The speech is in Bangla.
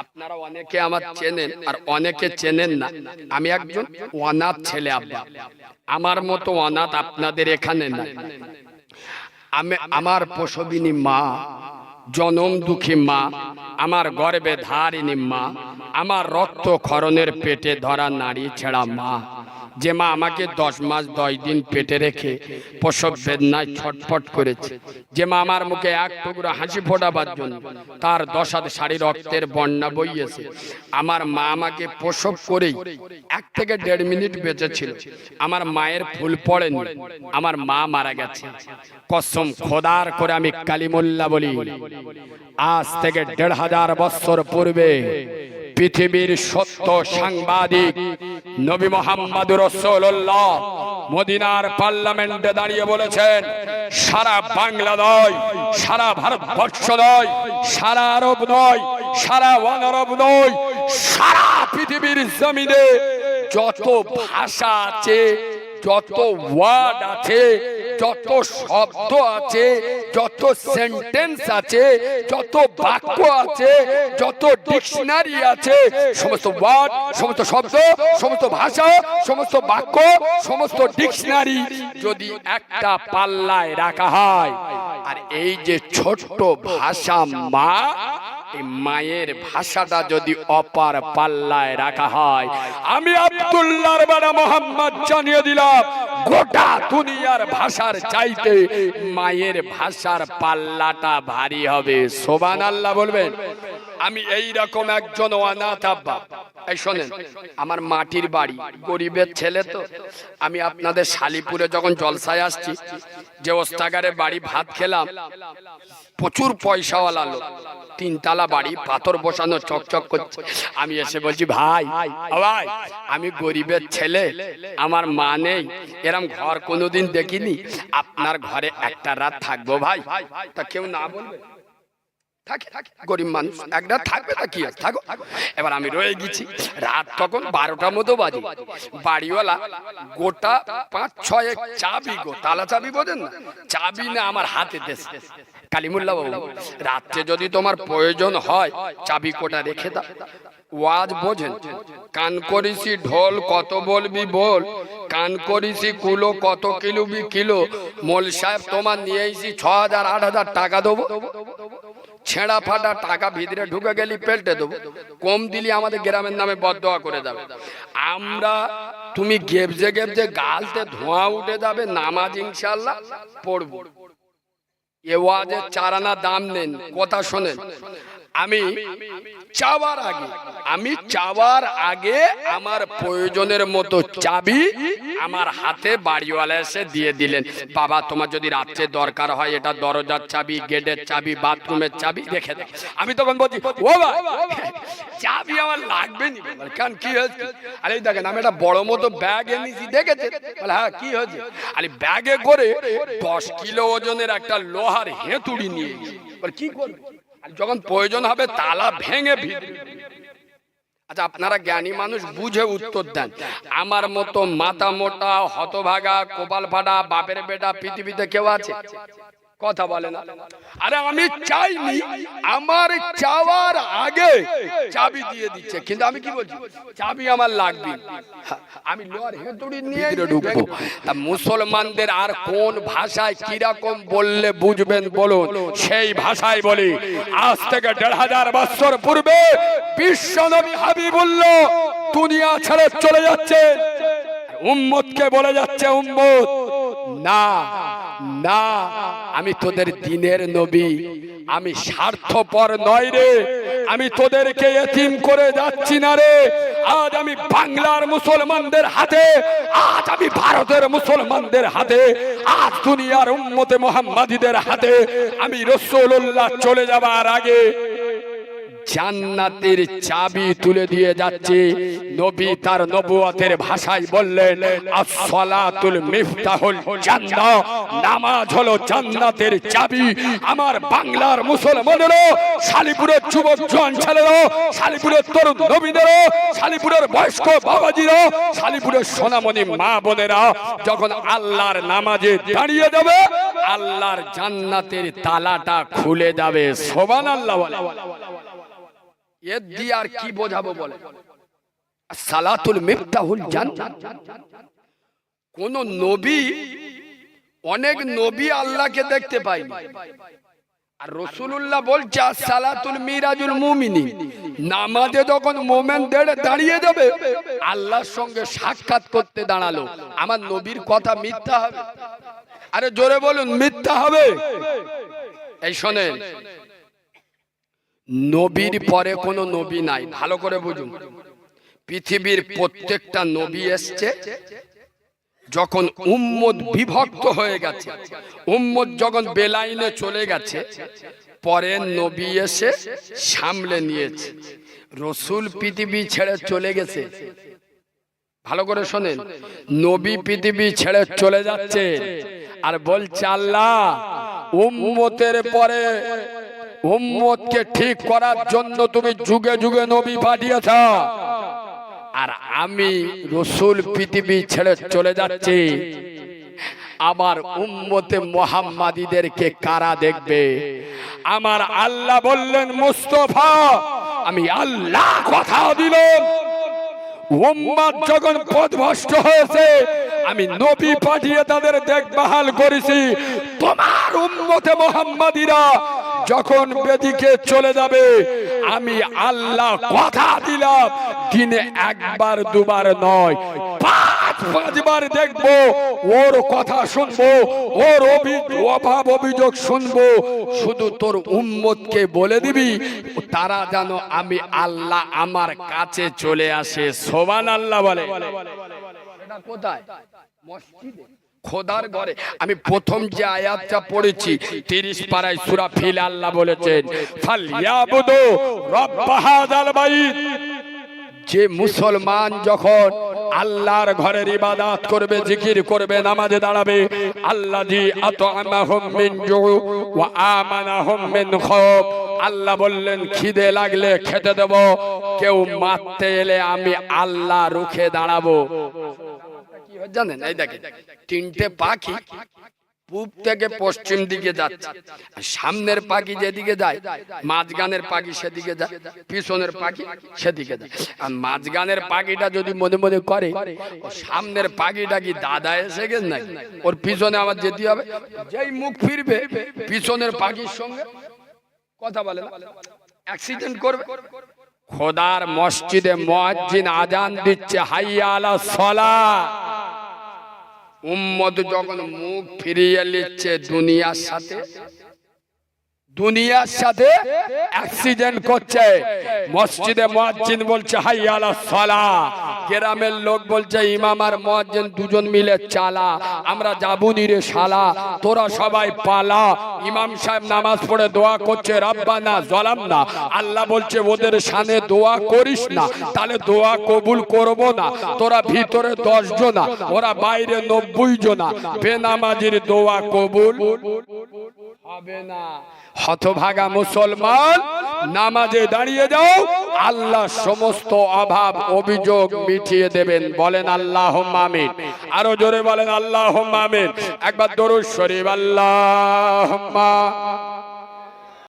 আপনারা অনেকে আমার চেনেন আর অনেকে চেনেন না। আমি একজন অনাথ ছেলে আব্বা। আমার মতো অনাথ আপনাদের এখানে না আমি আমার প্রসবিনী মা জনম দুঃখী মা আমার গর্বে ধারিনী মা আমার রক্ত খরণের পেটে ধরা নারী ছেড়া মা। যে মা আমাকে দশ মাস, দশ দিন পেটে রেখে প্রসব বেদনায় ছটফট করেছে। যে মা আমার মুখে এক টুকরো হাসি ফোটাবার জন্য তার দশ হাত শাড়ি রক্তের বন্যা বইয়েছে। আমার মা আমাকে প্রসব করেই এক থেকে দেড় মিনিট বেঁচেছিল। আমার মায়ের ফুল পড়েনি। আমার মা মারা গেছে। কসম খোদার করে আমি কালিমুল্লা বলি। আজ থেকে দেড় হাজার বছর পূর্বে পৃথিবীর সত্য সাংবাদিক নবী মোহাম্মদ রসোল্লাহ মদিনার পার্লামেন্টে দাঁড়িয়ে বলেছেন, সারা বাংলা নয় সারা ভারতবর্ষ নয়, সারা আরব নয়, সারা ওয়ান আরব নয়, সারা পৃথিবীর জমিনে যত ভাষা আছে, যত ওয়ার্ড আছে, যত শব্দ আছে যত সেন্টেন্স আছে, যত বাক্য আছে, যত ডিকশনারি আছে, সমস্ত ওয়ার্ড সমস্ত শব্দ, সমস্ত ভাষা, সমস্ত বাক্য, সমস্ত ডিকশনারি যদি একটা পাল্লায় রাখা হয়, আর এই যে ছোট্ট ভাষা মা এই মায়ের ভাষাটা যদি অপার পাল্লায় রাখা হয় আমি আব্দুল্লাহর বাড়া মোহাম্মদ জানিয়ে দিলাম গোটা দুনিয়ার ভাষার চাইতে মায়ের ভাষার পাল্লাটা ভারী হবে। সোবান আল্লাহ বলবেন আমি এই রকম একজন অনাথ আব্বা। এই শোনেন আমার মাটির বাড়ি গরিবের ছেলে তো। আমি আপনাদের শালিপুরে যখন জলসায় আসছি যে ওস্তাগারে বাড়ি ভাত খেলাম প্রচুর পয়সাওয়ালা লোক তিনতলা বাড়ি পাথর বসানো চকচক করছে। আমি এসে বলছি ভাই ভাই আমি গরিবের ছেলে আমার মা নেই এরম ঘর কোনোদিন দেখিনি। আপনার ঘরে একটা রাত থাকব ভাই তা কেউ না বলবে? থাকে গরিব মানুষ একটা থাকবে তা কি আছে থাকো এবার আমি রয়ে গেছি। রাত তখন বারোটার মতো বাজে। বাড়িওয়ালা গোটা পাঁচ ছয় চাবি গো। তালা চাবি বোঝেন? না চাবি না আমার হাতে দেশে। কালিমুল্লাহ বাবু রাত্রে যদি তোমার প্রয়োজন হয় চাবি কোটা রেখে দাও। ওয়াজ বোঝেন? কান করিসি ঢোল কত বলবি বল? কান করিসি কুলো কত কিলো বি কিলো? মোল সাহেব তোমার নিয়ে এসি ছ হাজার আট হাজার টাকা দেবো। ছেঁড়া ফাটা টাকা ভিতরে ঢুকে গেলি পেল্টে দেবো। কম দিলি আমাদের গ্রামের নামে বদয়া করে যাবে। আমরা তুমি গেবজে গেবজে গালতে ধোঁয়া উঠে যাবে, নামাজ ইনশাল্লাহ পড়ব। এ ওয়াজের চারানা দাম নেন, কথা শোনেন। আমি চাওয়ার আগে, আমি চাওয়ার আগে আমার প্রয়োজনের মতো চাবি আমার হাতে বাড়িওয়ালা এসে দিয়ে দিলেন। বাবা, তোমার যদি রাত্রে দরকার হয়, এটা দরজার চাবি, গেটের চাবি, বাথরুমের চাবি রেখে দে আমি তখন বলছি, ও চাবি আমার লাগবে নি কেন, কি হয়েছে? আরে দেখেন, আমি একটা বড় মতো ব্যাগ এনেছি দেখেছে বলে হ্যাঁ কি হয়েছে? আরে, ব্যাগে করে দশ কিলো ওজনের একটা লোহার হেঁতুড়ি নিয়ে গেছি। কি করবে? যখন প্রয়োজন হবে, তালা ভেঙে আচ্ছা আপনারা জ্ঞানী মানুষ বুঝে উত্তর দেন। আমার মতো মাথা মোটা, হতভাগা কোপাল ফাটা বাপের বেটা পৃথিবীতে কেউ আছে? কথা বলে না। আরে আমি চাইনি আমার চাওয়ার আগে চাবি দিয়ে দিচ্ছে। কিন্তু আমি কি বলছি? চাবি আমার লাগবে। আমি লোহার হেতুড়ি নিয়ে ঢুকবো। তা মুসলমানদের আর কোন ভাষায় কীরকম বললে বুঝবেন বলুন? সেই ভাষায় বলি। আজ থেকে দেড় হাজার বছর পূর্বে বিশ্ব নবী হাবিবুল্লাহ দুনিয়া ছেড়ে চলে যাচ্ছে উম্মতকে বলে যাচ্ছে উম্মত না। না, আমি তোদের দিনের নবী। আমি স্বার্থপর নয় রে। আমি তোদেরকে এতিম করে যাচ্ছি না রে। আজ আমি বাংলার মুসলমানদের হাতে, আজ আমি ভারতের মুসলমানদের হাতে, আজ দুনিয়ার উম্মতে মোহাম্মদীদের হাতে আমি রসুল্লাহ চলে যাবার আগে জান্নাতের চাবি তুলে দিয়ে যাচ্ছে। নবী তার নবুয়তের ভাষায় বললেন, আসসালাতুল মিফতাহুল জান্নাহ। নামাজ হলো জান্নাতের চাবি। আমার বাংলার মুসলমানেরও, শালিপুরের যুবক জোয়ান ছেলেরও, শালিপুরের তরুণ নবীনেরও শালিপুরের বয়স্ক বাবাজিরও, শালিপুরের সোনামণি মা বোনেরা, যখন আল্লাহর নামাজে দাঁড়িয়ে যাবে, আল্লাহর জান্নাতের তালাটা খুলে যাবে। সোবান আল্লাহ এর দিয়ে আর কি বোঝাবো বলে? সালাতুল মিফতাহুল জান্নাত। কোন নবী অনেক নবী আল্লাহকে দেখতে পায়নি। আর রসুল্লাহ বলছে সালাতুল মিরাজুল মুমিনি নামাজে যখন মোমেন দেড়ে দাঁড়িয়ে যাবে আল্লাহর সঙ্গে সাক্ষাৎ করতে দাঁড়াল। আমার নবীর কথা মিথ্যা হবে। আরে জোরে বলুন মিথ্যা হবে। এই শোনেন নবীর পরে কোনো নবী নাই। ভালো করে বুঝুন। পৃথিবীর প্রত্যেকটা নবী এসছে যখন উম্মত বিভক্ত হয়ে গেছে। উম্মত যখন বেলাইনে চলে গেছে পরে নবী এসে সামলে নিয়েছে। রসুল পৃথিবী ছেড়ে চলে গেছে। ভালো করে শোনেন। নবী পৃথিবী ছেড়ে চলে যাচ্ছে। আর বলছে আল্লাহ উম্মতের পরে উম্মতকে ঠিক করার জন্য তুমি যুগে যুগে নবী পাঠিয়েছ। আর আমি রসুল পৃথিবী ছেড়ে চলে যাচ্ছি। আমার উম্মতে মোহাম্মাদিদেরকে কারা দেখবে? আমার আল্লাহ বললেন, মুস্তফা, আমি আল্লাহ কথা দিলাম। যখন পথভ্রষ্ট হয়েছে, আমি নবী পাঠিয়ে তাদের দেখভাল করেছি। তোমার উম্মতে মোহাম্মদীরা যখন বেদিকে চলে যাবে, আমি আল্লাহ কথা দিলাম, দিনে একবার, দুবার নয়, পাঁচ, পাঁচবার ওর কথা শুনব, ওর অভি- অভাব অভিযোগ শুনব, শুধু তোর উম্মতকে বলে দিবি, তারা যেন আমি আল্লাহ আমার কাছে চলে আসে। সোবান আল্লাহ বলে কোথায়? মসজিদে? খোদার ঘরে। আমি প্রথম যে আয়াতটা পড়েছি, তিরিশ পাড়ায় সুরা ফিল আল্লাহ বলেছেন যে মুসলমান যখন আল্লাহর ঘরের ইবাদাত করবে, জিকির করবে, নামাজে দাঁড়াবে আল্লাহ জি আতআমাহুম মিন জু ওয়া আমানাহুম মিন আল্লাহ বললেন, খিদে লাগলে খেতে দেব, কেউ মারতে এলে আমি আল্লাহ রুখে দাঁড়াবো। জানেন, এই দেখেন, তিনটে পাখি পূব থেকে পশ্চিম দিকে যাচ্ছে, সামনের পাখি যেদিকে যায় মাঝগানের পাখি সেদিকে যায়, পিছনের পাখি সেদিকে যায়। আর মাঝগানের পাখিটা যদি মনে মনে করে সামনের পাখিটা কি দাদা এসে গেছে নাকি? ওর পিছনে আমার যেতে হবে, যেই মুখ ফিরবে, পিছনের পাখির সঙ্গে কথা বলে অ্যাক্সিডেন্ট করবে। খোদার মসজিদে মুয়াজ্জিন আজান দিচ্ছে হাইয়া আলা সলা। উম্মত যখন মুখ ফিরিয়ে নিচ্ছে দুনিয়ার সাথে দুনিয়ার সাথে অ্যাক্সিডেন্ট করছে। মসজিদে মুয়াজ্জিন বলছে, হাই আলা গ্রামের লোক বলছে, ইমাম আর মুয়াজ্জিন দুজন মিলে চালা, আমরা যাবুনি রে শালা, তোরা সবাই পালা। ইমাম সাহেব নামাজ পড়ে দোয়া করছে রাব্বা না জলাম না। আল্লাহ বলছে, ওদের সামনে দোয়া করিস না, তাহলে দোয়া কবুল করব না। তোরা ভিতরে দশ জনা ওরা বাইরে নব্বই জনা বেনামাজির দোয়া কবুল। হবে না। হতভাগা মুসলমান, নামাজে দাঁড়িয়ে যাও, আল্লাহ সমস্ত অভাব, অভিযোগ মিটিয়ে দেবেন। বলেন আল্লাহ মামিন আরও জোরে বলেন আল্লাহ মামিন একবার দরুদ শরীফ আল্লাহ